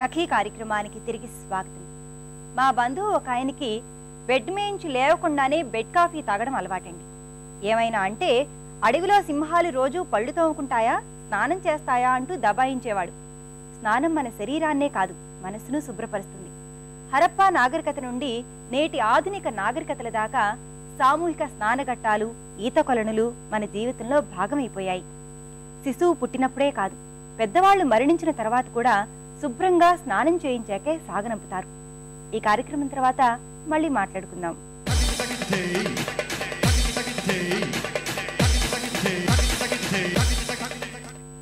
సఖీ కార్యక్రమానికి తిరిగి స్వాగతం. మా బంధువు ఒక ఆయనకి బెడ్ మేయించి లేవకుండానే బెడ్ కాఫీ తాగడం అలవాటండి. ఏమైనా అంటే అడవిలో సింహాలు రోజు పళ్ళు తోముకుంటాయా స్నానం చేస్తాయా అంటూ దబాయించేవాడు. స్నానం మన శరీరాన్నే కాదు మనసును శుభ్రపరుస్తుంది. హరప్పా నాగరికత నుండి నేటి ఆధునిక నాగరికతల దాకా సామూహిక స్నానఘట్టాలు ఈత కొలనులు మన జీవితంలో భాగమైపోయాయి. శిశువు పుట్టినప్పుడే కాదు పెద్దవాళ్ళు మరణించిన తర్వాత కూడా శుభ్రంగా స్నానం చేయించాకే సాగనంపుతారు. ఈ కార్యక్రమం తర్వాత మళ్ళీ మాట్లాడుకుందాం.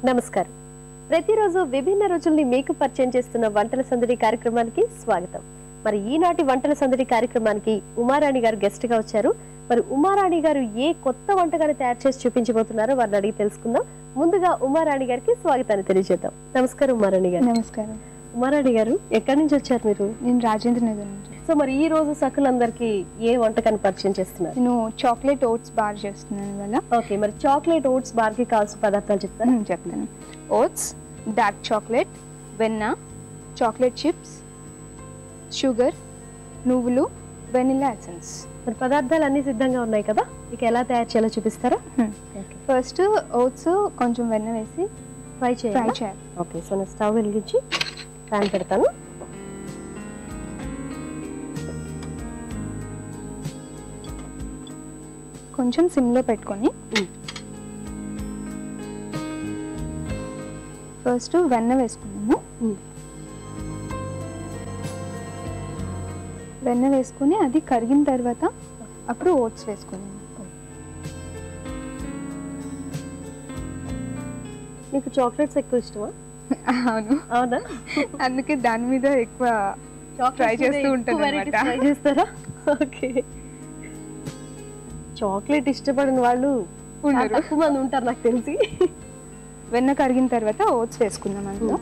నమస్కారం. ప్రతిరోజు విభిన్న రుచుల్ని మీకు పరిచయం చేస్తున్న వంటల సందడి కార్యక్రమానికి స్వాగతం. మరి ఈనాటి వంటల సందడి కార్యక్రమానికి ఉమారాణి గారు గెస్ట్గా వచ్చారు. మరి ఉమారాణి గారు ఏ కొత్త వంటకాన్ని తయారు చేసి చూపించబోతున్నారో వారిని అడిగి తెలుసుకుందాం. ముందుగా ఉమారాణి గారికి స్వాగతాన్ని తెలియజేద్దాం. నమస్కారం ఉమారాణి గారు. నమస్కారం. ఉమారాణి గారు ఎక్కడి నుంచి వచ్చారు మీరు? నేను రాజేంద్ర నగర్ నుంచి. సో మరి ఈ రోజు సకులందరికీ ఏ వంటకాన్ని పరిచయం చేస్తున్నారు? నేను చాక్లెట్ ఓట్స్ బార్ చేస్తున్నాను ఓకే మరి చాక్లెట్ ఓట్స్ బార్కి కావాల్సిన పదార్థాలు చెప్తారా? నేను చెప్తాను. ఓట్స్ డార్క్ చాక్లెట్ వెన్న చాక్లెట్ చిప్స్ షుగర్ నువ్వులు వెనిలా ఎసెన్స్. మరి పదార్థాలు అన్ని సిద్ధంగా ఉన్నాయి కదా? మీకు ఎలా తయారు చేయాలో చూపిస్తారా? ఫస్ట్ ఓట్స్ కొంచెం వెన్న వేసి ఫ్రై ఫ్రై చేయాలి. ఓకే సో నేను స్టవ్ వెలిగించి ప్యాన్ పెడతాను. కొంచెం సిమ్లో పెట్టుకొని. ఫస్ట్ వెన్న వేసుకున్నాము వెన్న వేసుకుని అది కరిగిన తర్వాత అప్పుడు ఓట్స్ వేసుకున్నాము మీకు చాక్లెట్స్ ఎక్కువ ఇష్టమా? అవును. అవునా? అందుకే దాని మీద ఎక్కువ మీద చేస్తూ ఉంటాను చేస్తారా? ఓకే. చాక్లెట్ ఇష్టపడిన వాళ్ళు ఉండరు. మంది ఉంటారు నాకు తెలిసి. వెన్న కరిగిన తర్వాత ఓట్స్ వేసుకుందాం అందులో.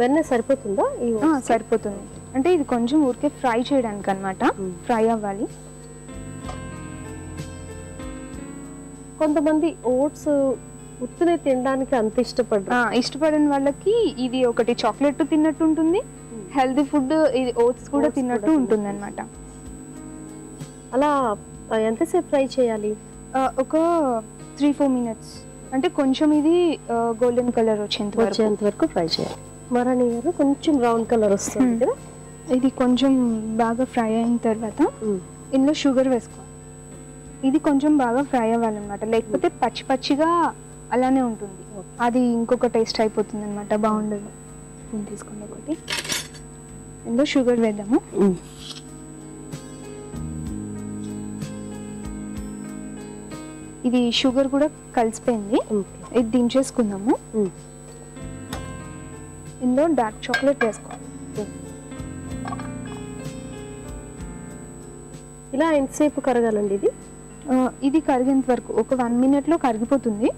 వెన్న సరిపోతుందా? సరిపోతుంది. అంటే ఇది కొంచెం ఊరికే ఫ్రై చేయడానికి అనమాట. ఫ్రై అవ్వాలి. కొంతమంది ఓట్స్ ఉత్తినే తినడానికి అంత ఇష్టపడరు. ఇష్టపడిన వాళ్ళకి ఇది ఒకటి చాక్లెట్ తిన్నట్టు ఉంటుంది. హెల్తీ ఫుడ్ ఇది ఓట్స్ కూడా తిన్నట్టు ఉంటుంది అనమాట అలా ఎంతసేపు ఫ్రై చేయాలి? ఒక త్రీ ఫోర్ మినిట్స్. అంటే కొంచెం ఇది గోల్డెన్ కలర్ వచ్చేంత వరకు. వచ్చేంత వరకు ఫ్రై చేయాలి. మరణి గారు కొంచెం బ్రౌన్ కలర్ వస్తుంది. కదా? ఇది కొంచెం బాగా ఫ్రై అయిన తర్వాత. ఇందులో షుగర్ వేసుకోవాలి ఇది కొంచెం బాగా ఫ్రై అవ్వాలన్నమాట. లేకపోతే పచ్చి పచ్చిగా అలానే ఉంటుంది. అది ఇంకొక టేస్ట్ అయిపోతుంది అనమాట బాగుండదు తీసుకోండి ఒకటి. ఇందులో షుగర్ వేద్దాము. ఇది షుగర్ కూడా కలిసిపోయింది. ఇది దించేసుకుందాము. ఇందులో డార్క్ చాక్లెట్ వేసుకోవాలి. ఇలా ఎంతసేపు కరగాలండి ఇది? ఇది కరిగేంత వరకు ఒక వన్ మినిట్లో కరిగిపోతుంది.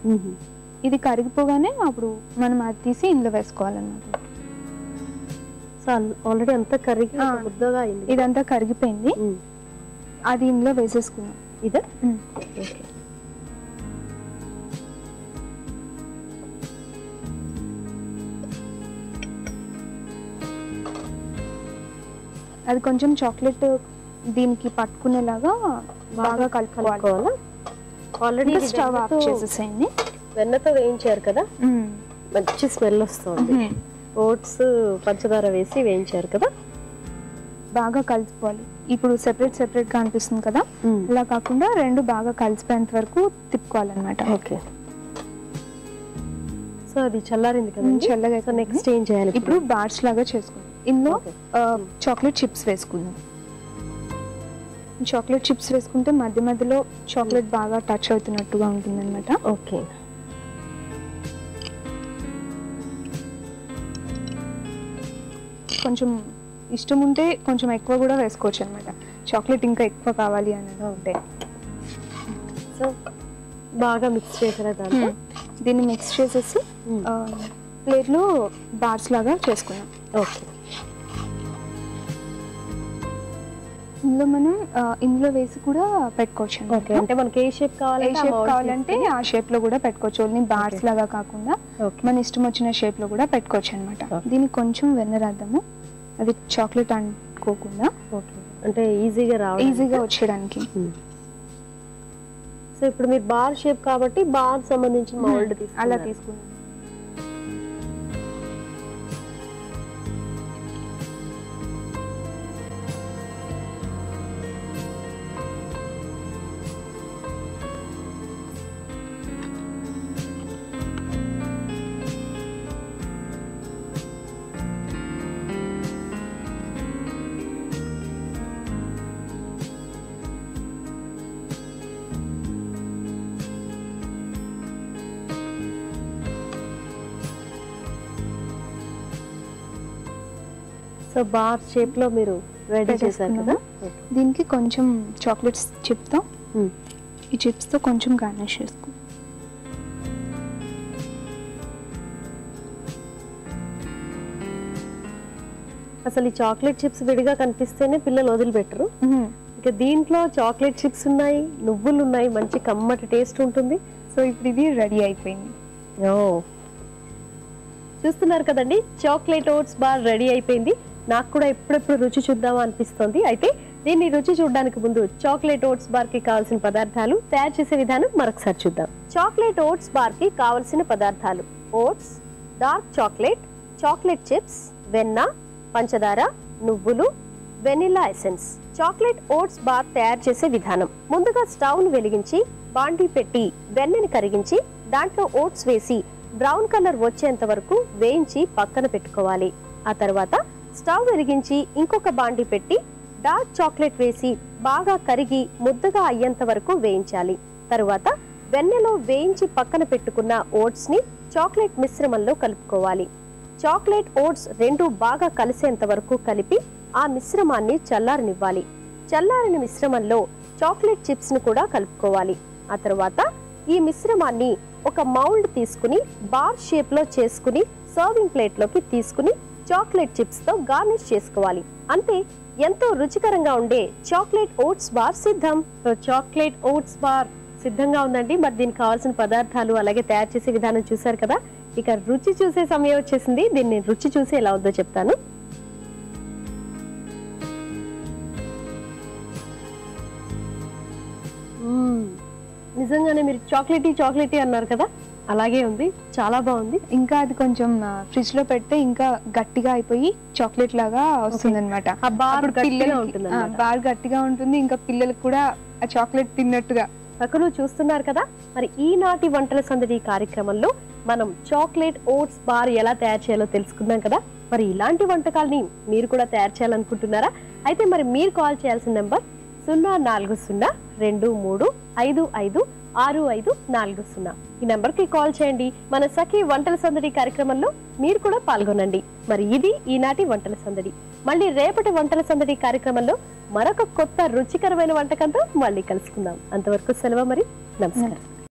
ఇది కరిగిపోగానే అప్పుడు మనం అది తీసి ఇందులో వేసుకోవాలన్నమాట. సో ఆల్రెడీ అంతా కరిగి ముద్దగా అయింది. ఇదంతా కరిగిపోయింది. అది ఇందులో వేసేసుకుందాం. ఇదా. ఓకే. అది కొంచెం చాక్లెట్ దీనికి పట్టుకునేలాగా బాగా కలుపుకోవాలి. ఆల్రెడీ స్టవ్ ఆఫ్ చేసేసేయండి. వెన్నతో వేయించారు కదా? మంచి స్మెల్ వస్తుంది. ఓట్స్ పంచదార వేసి వేయించారు కదా? బాగా కలుపుకోవాలి. ఇప్పుడు సెపరేట్ సెపరేట్గా అనిపిస్తుంది కదా? ఇలా కాకుండా రెండు బాగా కలిసిపోయేంత వరకు తిప్పుకోవాలన్నమాట. ఓకే. సో అది చల్లారింది కదా చల్లగా సో నెక్స్ట్ ఏం చేయాలి ఇప్పుడు? బార్స్ లాగా చేసుకుందాం. ఇందులో. చాక్లెట్ చిప్స్ వేసుకుందాం. చాక్లెట్ చిప్స్ వేసుకుంటే మధ్య మధ్యలో చాక్లెట్ బాగా టచ్ అవుతున్నట్టుగా ఉంటుంది అనమాట ఓకే కొంచెం ఇష్టం ఉంటే కొంచెం ఎక్కువ కూడా వేసుకోవచ్చు అనమాట చాక్లెట్ ఇంకా ఎక్కువ కావాలి అని ఉంటే. సో బాగా మిక్స్ చేసారా దాంట్లో? దీన్ని మిక్స్ చేసేసి ప్లేట్లో బార్స్ లాగా చేసుకున్నాం ఓకే. ఇందులో మనం ఇందులో వేసి కూడా పెట్టుకోవచ్చు ఓకే అంటే మనకి ఏ షేప్ ఏ కావాలంటే షేప్ కావాలంటే ఆ షేప్లో కూడా పెట్టుకోవచ్చు. Only bars. లాగా కాకుండా మన ఇష్టం వచ్చిన షేప్లో కూడా పెట్టుకోవచ్చు అనమాట. దీనికి కొంచెం వెన్న రాద్దాము అది చాక్లెట్ అనుకోకుండా ఓకే. అంటే ఈజీగా రావాలి ఈజీగా వచ్చేయడానికి. సో ఇప్పుడు మీరు బార్ షేప్ కాబట్టి బార్ సంబంధించిన మౌల్డ్ అలా తీసుకున్నాను సో బార్ షేప్లో మీరు రెడీ చేశారు కదా? దీనికి కొంచెం చాక్లెట్స్ చిప్తో Hmm. ఈ చిప్స్తో కొంచెం గార్నిష్ చేసుకో. అసలు ఈ చాక్లెట్ చిప్స్ విడిగా కనిపిస్తేనే పిల్లలు వదిలిపెట్టరు. ఇక దీంట్లో చాక్లెట్ చిప్స్ ఉన్నాయి నువ్వులు ఉన్నాయి మంచి కమ్మటి టేస్ట్ ఉంటుంది. సో ఇప్పుడు ఇది రెడీ అయిపోయింది ఓ. చూస్తున్నారు కదండి. చాక్లెట్ ఓట్స్ బార్ రెడీ అయిపోయింది. నాకు కూడా ఎప్పుడెప్పుడు రుచి చూద్దామా అనిపిస్తోంది. అయితే దీన్ని రుచి చూడడానికి ముందు చాక్లెట్ ఓట్స్ బార్కి కావాల్సిన పదార్థాలు తయారు చేసే విధానం మరొకసారి చూద్దాం. చాక్లెట్ ఓట్స్ బార్కి కావలసిన పదార్థాలు oats dark chocolate chocolate chips వెన్న పంచదార నువ్వులు vanilla essence. Chocolate oats bar తయారు చేసే విధానం. ముందుగా స్టవ్ను వెలిగించి బాండీ పెట్టి వెన్నని కరిగించి దాంట్లో ఓట్స్ వేసి బ్రౌన్ కలర్ వచ్చేంత వరకు వేయించి పక్కన పెట్టుకోవాలి. ఆ తర్వాత స్టవ్ వెలిగించి ఇంకొక బాండీ పెట్టి డార్క్ చాక్లెట్ వేసి బాగా కరిగి ముద్దగా అయ్యేంత వరకు వేయించాలి. తరువాత వెన్నెలో వేయించి పక్కన పెట్టుకున్న ఓట్స్ని చాక్లెట్ మిశ్రమంలో కలుపుకోవాలి. చాక్లెట్ ఓట్స్ రెండు బాగా కలిసేంత వరకు కలిపి ఆ మిశ్రమాన్ని చల్లారనివ్వాలి. చల్లారిన మిశ్రమంలో చాక్లెట్ చిప్స్ను కూడా కలుపుకోవాలి. ఆ తర్వాత ఈ మిశ్రమాన్ని ఒక మౌల్డ్ తీసుకుని బార్ షేప్లో చేసుకుని సర్వింగ్ ప్లేట్లోకి తీసుకుని చాక్లెట్ చిప్స్తో గార్నిష్ చేసుకోవాలి. అంతే ఎంతో రుచికరంగా ఉండే చాక్లెట్ ఓట్స్ బార్ సిద్ధం. సో చాక్లెట్ ఓట్స్ బార్ సిద్ధంగా ఉందండి. మరి దీనికి కావాల్సిన పదార్థాలు అలాగే తయారు చేసే విధానం చూసారు కదా? ఇక రుచి చూసే సమయం వచ్చేసింది. దీన్ని రుచి చూసి ఎలా ఉందో చెప్తాను. నిజంగానే మీరు చాక్లెటీ చాక్లెటీ అన్నారు కదా? అలాగే ఉంది. చాలా బాగుంది. ఇంకా అది కొంచెం ఫ్రిడ్జ్లో పెడితే ఇంకా గట్టిగా అయిపోయి చాక్లెట్ లాగా వస్తుంది అనమాట బాగా గట్టిగా ఉంటుంది. ఇంకా పిల్లలకు కూడా ఆ చాక్లెట్ తిన్నట్టుగా. పక్కన చూస్తున్నారు కదా? మరి ఈనాటి వంటల సందడి కార్యక్రమంలో మనం చాక్లెట్ ఓట్స్ బార్ ఎలా తయారు చేయాలో తెలుసుకుందాం కదా? మరి ఇలాంటి వంటకాలని మీరు కూడా తయారు చేయాలనుకుంటున్నారా? అయితే మరి మీరు కాల్ చేయాల్సిన నెంబర్ సున్నా నాలుగు సున్నా రెండు మూడు ఐదు ఐదు ఆరు ఐదు నాలుగు సున్నా. ఈ నెంబర్కి కాల్ చేయండి. మన సఖీ వంటల సందడి కార్యక్రమంలో మీరు కూడా పాల్గొనండి. మరి ఇది ఈనాటి వంటల సందడి. మళ్ళీ రేపటి వంటల సందడి కార్యక్రమంలో మరొక కొత్త రుచికరమైన వంటకంతో మళ్ళీ కలుసుకుందాం. అంతవరకు సెలవు మరి. నమస్కారం.